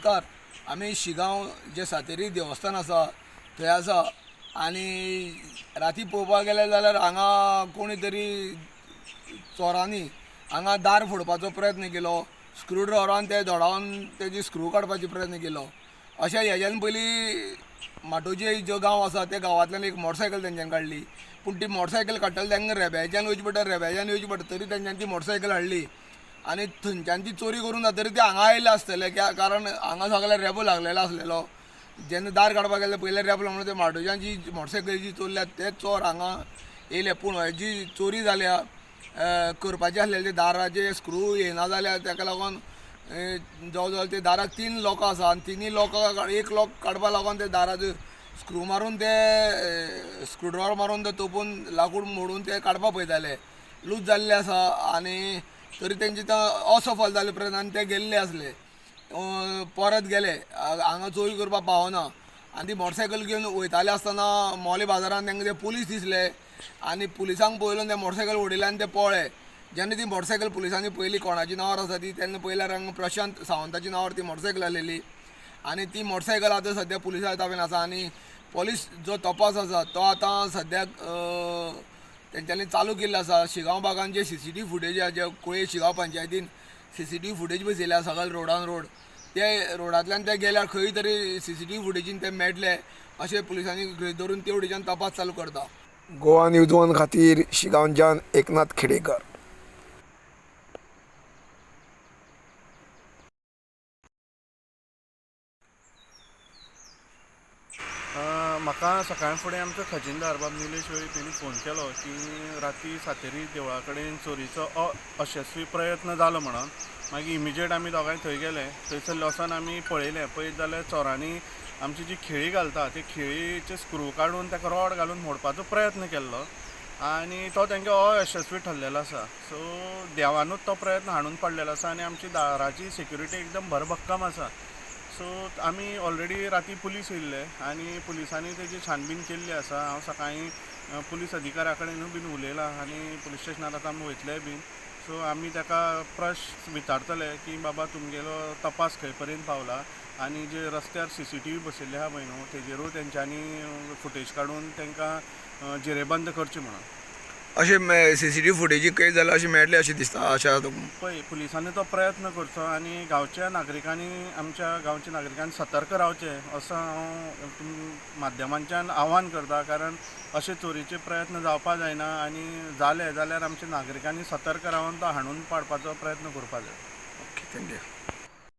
नमस्कार. आमी शिगांव जे सातेरी देवस्थान आसा थंय आसा आनी राती पळोवपाक गेले जाल्यार हांगा कोणी तरी चोरांनी हांगा दार फोडपाचो प्रयत्न केलो स्क्रू ड्रायव्हरान ते धोडावन तेजी स्क्रू काडपाचो प्रयत्न केलो. अशें हेज्यान पयलीं माटोजे जो गांव आसा त्या गांवांतल्यान एक मोटरसायकल तेंच्यान काडली. पूण ती मोटरसायकल काडटली तेंकां रेब्याच्यान वयची पडटा रेब्याच्यान येवची पडटा तरी तेंच्यान ती मोटरसायकल हाडली. आनी थंयच्यान ती चोरी करून जातरी ते हांगा आयले आसतले कित्याक कारण हांगा सगळे रेबो लागलेलो आसलेलो जेन्ना दार काडपाक गेले पयले रेबो लागलो ते माटोच्यान जी मोटरसायकल जी चोरल्या ते चोर हांगा येयले. पूण हेजी चोरी जाल्या करपाचे आसलेले ते दाराचे स्क्रू येना जाल्या ताका लागून अ, जवळ जवळ ते दाराक तीन लोकां आसा. आनी तिनी लोकां एक लोक काडपा लागून ते दाराचे स्क्रू मारून ते स्क्रूड्रायवर मारून ते तोपून लाकूड मोडून ते काडपा पळयताले लूज जाल्ले आसा. आनी तरी तेंचे तो असफल जाले प्रयत्न आनी ते गेल्ले आसले परत गेले. हांगा चोरी करपाक पावना हो आनी ती मोटरसायकल घेवन वयताले आसतना मोले बाजारान तांकां ते पुलीस दिसले. आनी पुलिसांक पळयलो ते मोटरसायकल उडयले आनी ते पळय. जेन्ना ती मोटरसायकल पुलिसांनी पयली कोणाची नांवार आसा ती तेन्ना पयल्यार हांगा प्रशांत सावंताची नांवार ती मोटरसायकल आलेली. आनी ती मोटरसायकल आतां सद्या पुलिसां ताब्यान आसा. आनी पुलीस जो तपास आसा तो आतां सद्याक तेंच्यांनी चालू केल्लें आसा शिगांव भागान जे सी सी टी फुटेज जे कुळे शिगांव पंचायतीन सी सी टी फुटेज बसयल्या सगळे रोडान रोड. ते रोडांतल्यान ते गेल्यार खंय तरी सी सी टी फुटेजीन ते मेळटले अशें पुलिसांनी गृहीत धरून तेवटेच्यान तपास चालू करता. गोवा न्यूज वन खातीर शिगांवच्यान एकनाथ खेडेकर. म्हाका सकाळ फुडें आमचो खजिनदार बाब निलेश वेळीप हेणी फोन केलो की राती सातेरी देवळा कडेन चोरीचो अयशस्वी प्रयत्न जालो म्हणून. मागीर इमिजिएट आमी दोगांय थंय गेले. थंयसर लॉसान आमी पळयलें. पळयत जाल्यार चोरांनी आमची जी खेळी घालता ती खेळीचे स्क्रू काडून ताका रॉड घालून मोडपाचो प्रयत्न केल्लो. आनी तो तांकां अयशस्वी ठरलेलो आसा. सो देवानूच तो प्रयत्न हाडून पडलेलो आसा. आनी आमची दाराची सिक्युरिटी एकदम भरभक्कम आसा. सो आमी ऑलरेडी राती पुलीस येयल्ले आनी पुलिसांनी तेजी छानबीन केल्ली आसा हांव सकाळीं पुलीस अधिकाऱ्या कडेन बीन उलयलां आनी पुलीस स्टेशनार आतां आमी वयतले बीन. सो आमी ताका प्रश्न विचारतले की बाबा तुमगेलो तपास खंय पर्यंत पावला? आनी जे रस्त्यार सी सी टी व्ही बसयल्ले आहा पळय न्हू तेजेरूय तेंच्यांनी फुटेज काडून तांकां जिरेबंद करचें म्हणून. अशें सी सी टी फुटेजी कैद जाल्यार अशें मेळटलें अशें दिसता अशें पळय पुलिसांनी तो प्रयत्न करचो आनी गांवच्या नागरिकांनी आमच्या गांवच्या नागरिकांनी सतर्क रावचें असं हांव तुम माध्यमांच्यान आव्हान करता. कारण अशे चोरीचे प्रयत्न जावपा जायना आनी जाले जाल्यार आमच्या नागरिकांनी सतर्क रावन तो हाणून पाडपाचो प्रयत्न करपा जाय ओके थँक्यू